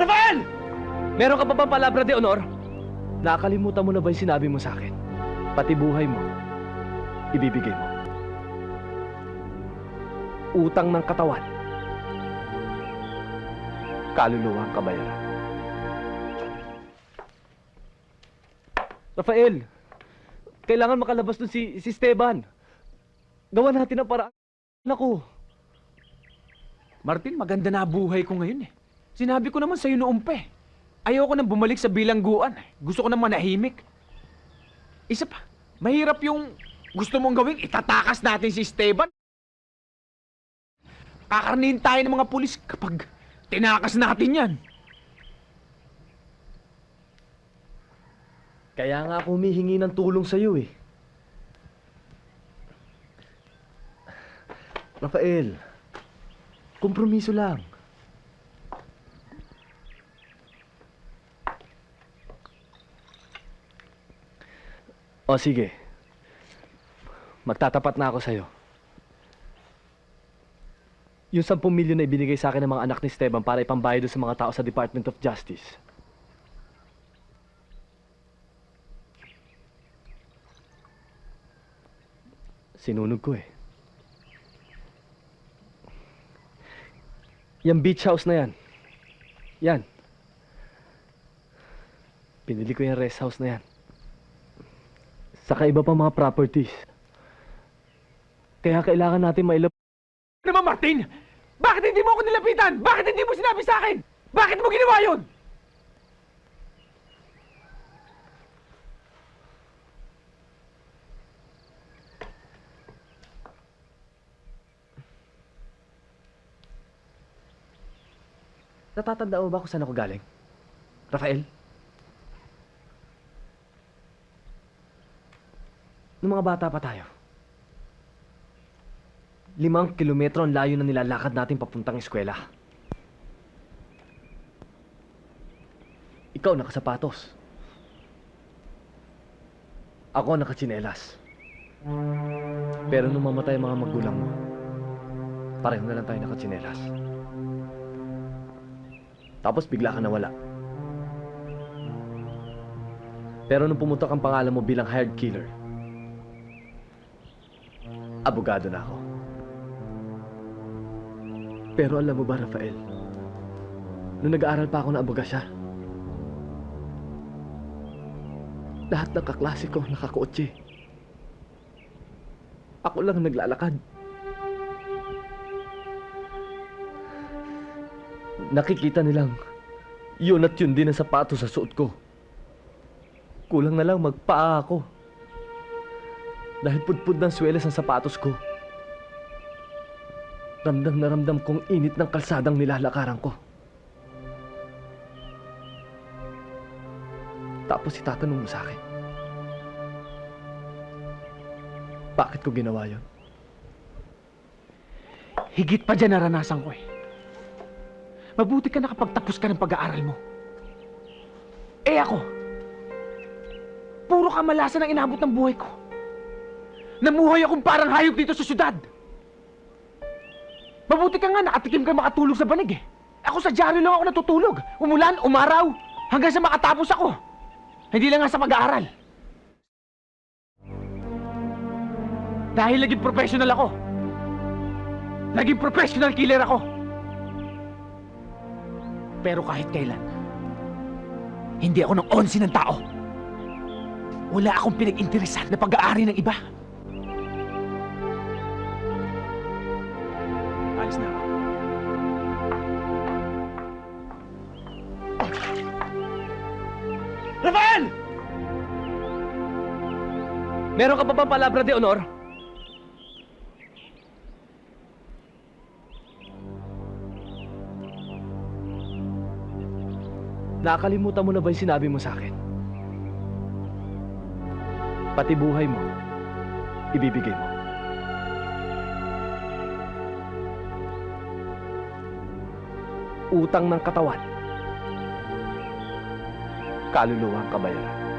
Rafael! Meron ka pa bang palabra de honor? Nakakalimutan mo na ba yung sinabi mo sa akin? Pati buhay mo, ibibigay mo. Utang ng katawan. Kaluluwa ang kabayaran. Rafael, kailangan makalabas dun si, si Esteban. Gawa natin ang paraan. Naku, Martin, maganda na buhay ko ngayon eh. Sinabi ko naman sa'yo noong pa eh. Ayoko nang bumalik sa bilangguan. eh. Gusto ko nang manahimik. Isa pa, mahirap yung gusto mong gawin, itatakas natin si Esteban. Kakarnihin tayo ng mga pulis kapag tinakas natin yan. Kaya nga ako humihingi ng tulong sa'yo eh. Rafael, kompromiso lang. O sige, magtatapat na ako sa'yo. Yung 10 milyon na ibinigay sa akin ng mga anak ni Esteban para ipambayad doon sa mga tao sa Department of Justice. Sinunog ko eh. Yung beach house na yan. Yan. Pinili ko yung rest house na yan. Saka iba pa mga properties. Kaya kailangan natin mailap... Ano naman, Martin? Bakit hindi mo ako nilapitan? Bakit hindi mo sinabi sa akin? Bakit mo ginawa yun? Natatanda mo ba kung saan ako galing? Rafael? Nung mga bata pa tayo. Limang kilometro ang layo na nilalakad natin papuntang eskwela. Ikaw nakasapatos. Ako nakatsinelas. Pero nung mamatay ang mga magulang mo, pareho na lang tayo nakatsinelas. Tapos bigla ka nawala. Pero nung pumutok ang pangalan mo bilang hired killer, abogado na ako. Pero alam mo ba, Rafael, nung nag-aaral pa ako ng abogasya, lahat ng kaklase ko nakakotse. Ako lang ang naglalakad. Nakikita nilang yun at yun din ang sapato sa suot ko. Kulang na lang magpaa ako. Dahil pudpud ng swelas ang sapatos ko. Ramdam na ramdam kong init ng kalsadang nilalakaran ko. Tapos itatanong mo sa akin. Bakit ko ginawa yon? Higit pa dyan naranasan ko eh. Mabuti ka nakapagtapos ka ng pag-aaral mo. Eh ako, puro kamalasan ang inabot ng buhay ko. Namuhay akong parang hayop dito sa syudad. Mabuti ka nga, nakatikim ka makatulog sa banig eh. Ako sa dyaryo lang ako natutulog. Umulan, umaraw, hanggang sa makatapos ako. Hindi lang nga sa pag-aaral. Dahil naging professional ako. Naging professional killer ako. Pero kahit kailan, hindi ako ng onsi ng tao. Wala akong pinag-interesan na pag-aari ng iba. Na ako. Rafael! Meron ka pa bang palabra de honor? Nakakalimutan mo na ba yung sinabi mo sa akin? Pati buhay mo, ibibigay mo. Utang ng katawan. Kaluluwa ang kabayaran.